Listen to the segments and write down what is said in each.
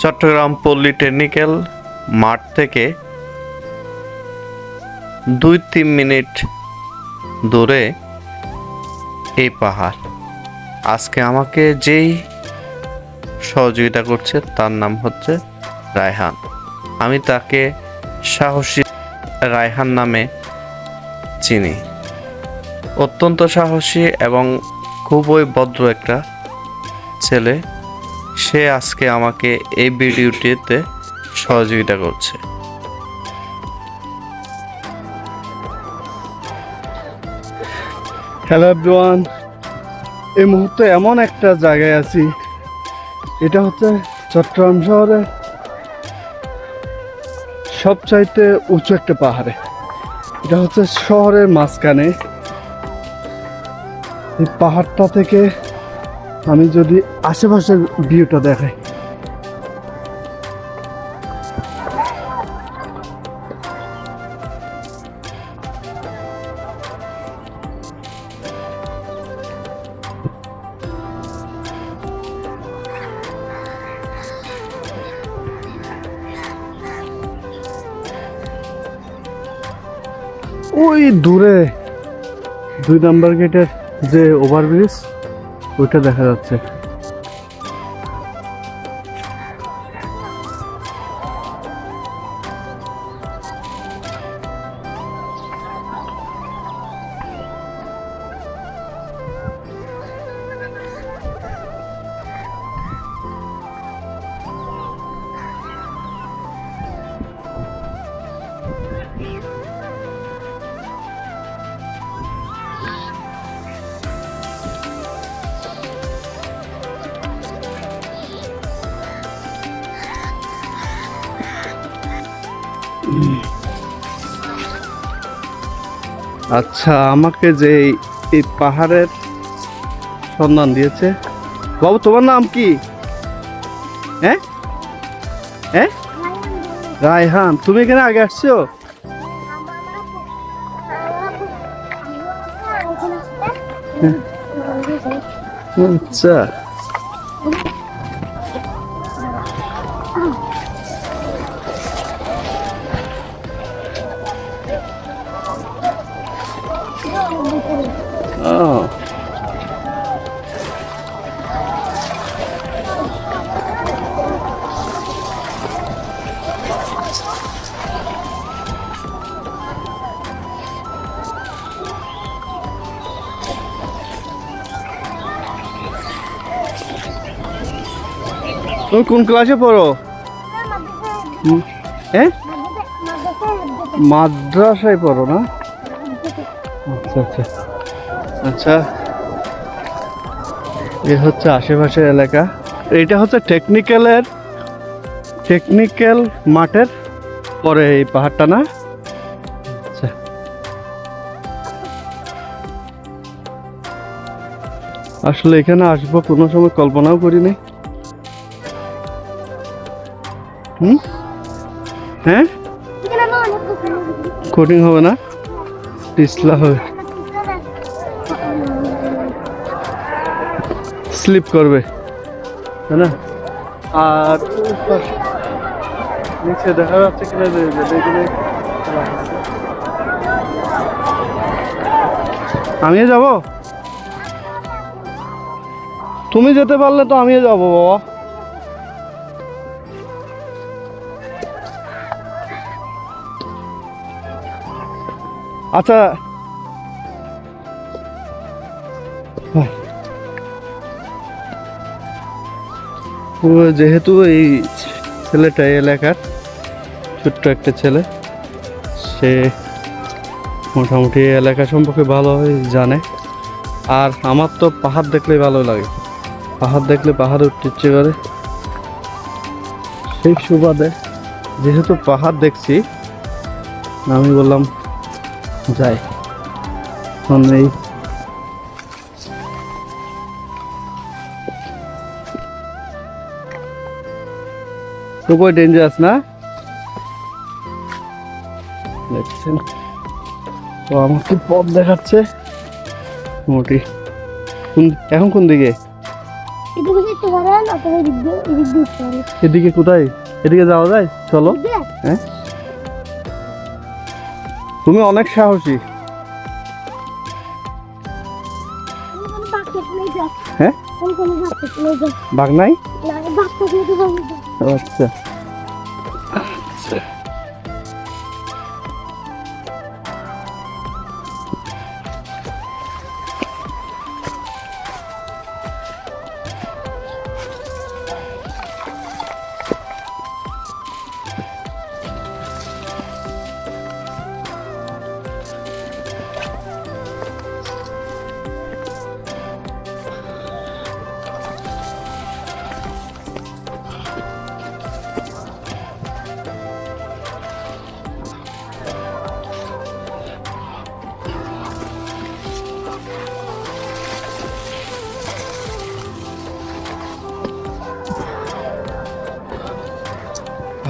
Chittagong polytechnical মাঠ থেকে দুই তিন মিনিট দূরে এই পাহাড়। আজকে আমাকে যেই সহযোগিতা করছে তার নাম হচ্ছে রায়হান। আমি তাকে সাহসী রায়হান নামে চিনি। অত্যন্ত সাহসী এবং খুবই ভদ্র একটা ছেলে। সে আজকে আমাকে এই ভিডিওটিতে সহযোগিতা করছে। হ্যালো এভরিওয়ান এই মুহূর্তে এমন একটা জায়গায় আছি। এটা হচ্ছে চট্টগ্রাম শহরের সবচাইতে উঁচু একটা পাহাড়ে। এটা হচ্ছে শহরের মাঝখানে। এই পাহাড়টা থেকে আমি যদি আশেপাশের ভিউটা দেখাই। ওই দূরে দুই নাম্বার গেটের যে ওভারব্রিজ ওইটা দেখা যাচ্ছে। আচ্ছা আমাকে যে এই- পাহাড়ের সন্ধান দিয়েছে। বাবু তোমার নাম কি? হ্যাঁ? হ্যাঁ? রায়হান তুমি এখানে আগে আসছো? আচ্ছা। তুমি কোন ক্লাসে পড়ো? হ্যাঁ? মাদ্রাসায় পড়ো না? আচ্ছা আচ্ছা। আচ্ছা। এ হচ্ছে আশেপাশের এলাকা। এটা হচ্ছে টেকনিক্যালের টেকনিক্যাল মাঠের পরে এই পাহাড়টা, না? আচ্ছা। আসলে এখানে আসব, কোনো সময় কল্পনাও করিনি। হুম? হ্যাঁ? কোটিং হবে না? পিছলা হবে। স্লিপ করবে। তাই না? আর নিচে দেখা যাচ্ছে কিনা যে আমিও যাব? তুমি যেতে পারলে তো আমিও যাব, বাবা। আচ্ছা। যেহেতু এই ছেলেটা এলাকার, ছোট্ট একটা ছেলে, সে মোটামুটি এলাকা সম্পর্কে ভালোই জানে। আর আমার তো পাহাড় দেখলেই ভালো লাগে। পাহাড় দেখলে পাহাড়ে উঠতে ইচ্ছে করে। সেই সুবাদে যেহেতু পাহাড় দেখছি, আমি বললাম যাই এখন এই খুবই ডেঞ্জারাস না? দেখছেন? তো আমাকে পথ দেখাচ্ছে। মোটি কোন- এখন কোন দিকে? এদিকে কোথায়? এদিকে যাওয়া যায়? চলো। হ্যাঁ? তুমি অনেক সাহসী। হ্যাঁ বাঘ নেই না। আচ্ছা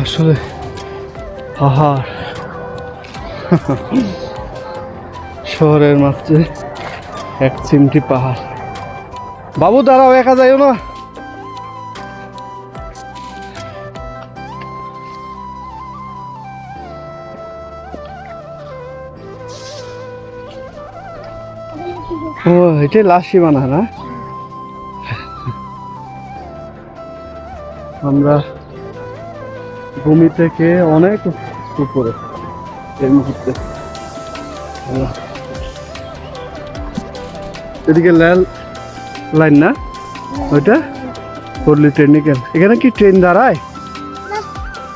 আসলে পাহাড় শহরের মাঝে এক চিমটি পাহাড়। বাবু, দাঁড়াও, একা যাইও না। ও, এটাই লাশ সীমানা না? আমরা ভূমি থেকে অনেক উপরে এই মুহূর্তে। এদিকে লাল লাইন না? ওইটা? পল্লী টেকনিক্যাল এখানে কি ট্রেন দাঁড়ায়?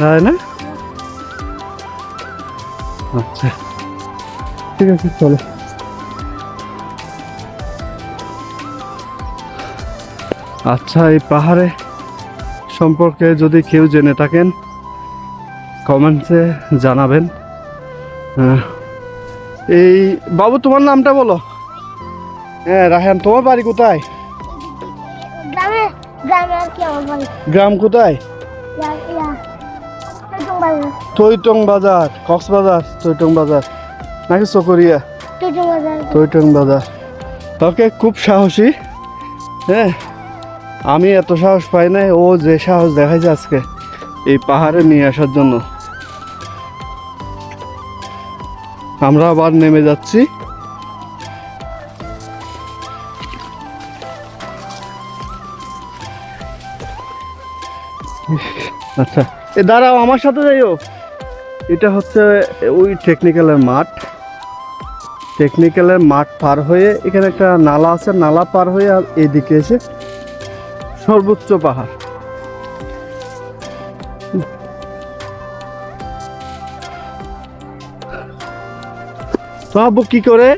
দাঁড়ায় না? আচ্ছা। ঠিক আছে চলো। আচ্ছা এই পাহাড়ে সম্পর্কে যদি কেউ জেনে থাকেন কমেন্টসে জানাবেন। হ্যাঁ। এই বাবু তোমার নামটা বলো। হ্যাঁ রাহান তোমার বাড়ি কোথায়? গ্রামে কোথায়? বাজার। তৈটং বাজার কক্সবাজার তৈটং বাজার। নাকি চকরিয়া? তৈটং বাজার। তোকে খুব সাহসী। হ্যাঁ আমি এত সাহস পাই নাই ও যে সাহস দেখাইছে আজকে এই পাহাড়ে নিয়ে আসার জন্য। আমরা আবার নেমে যাচ্ছি। আচ্ছা এ দাঁড়াও আমার সাথে যাইও। এটা হচ্ছে ওই টেকনিক্যালের মাঠ। টেকনিক্যালের মাঠ পার হয়ে এখানে একটা নালা আছে, নালা পার হয়ে আর এদিকে এসে সর্বোচ্চ পাহাড়। আব্বু কি করে?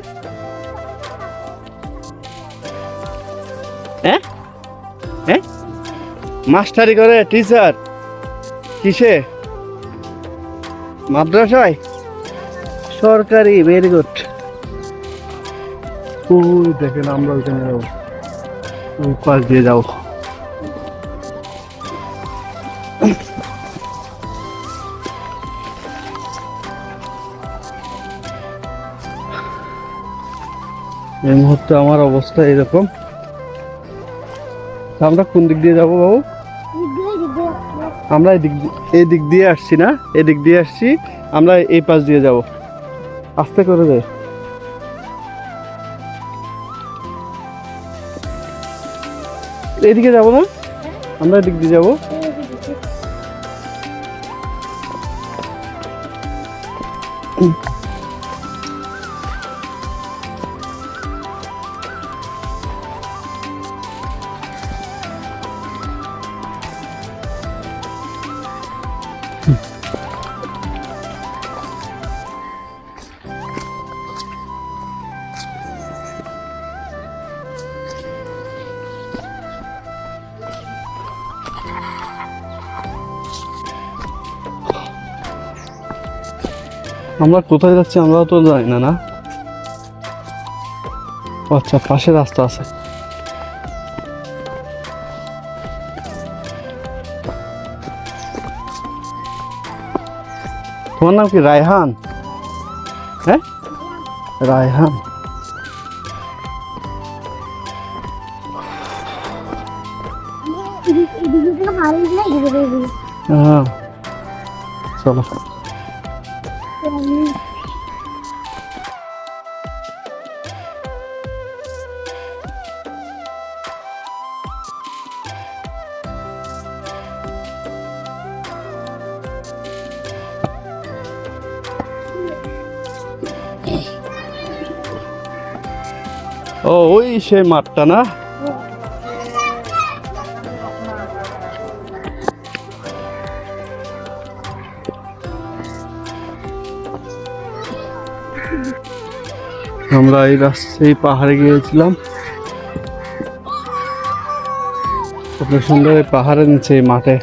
হ্যাঁ হ্যাঁ মাস্টারি করে টিচার কিসে? মাদ্রাসায়? সরকারি ভেরি গুড ওই দেখেন আমরা ওইখানে যাব ওই পাশ দিয়ে যাব এই মুহূর্তে আমার অবস্থা এরকম আমরা কোন দিক দিয়ে যাব বাবু? আমরা এই দিক দিয়ে আসছি না, এদিক দিয়ে আসছি। আমরা এই পাশ দিয়ে যাব। আস্তে করে যাই। এইদিকে যাব না? আমরা এদিক দিয়ে যাব। এদিক আমরা কোথায় যাচ্ছি আমরাও তো জানি না না? আচ্ছা পাশে রাস্তা আছে। তোমার নাম কি রায়হান? হ্যাঁ? রায়হান। ঘুরে হ্যাঁ। চলো। ও ওই সেই মাঠটা না? আমরা এই রাস্তা এই পাহাড়ে গিয়েছিলাম কত সুন্দর এই পাহাড়ের নিচে এই মাঠে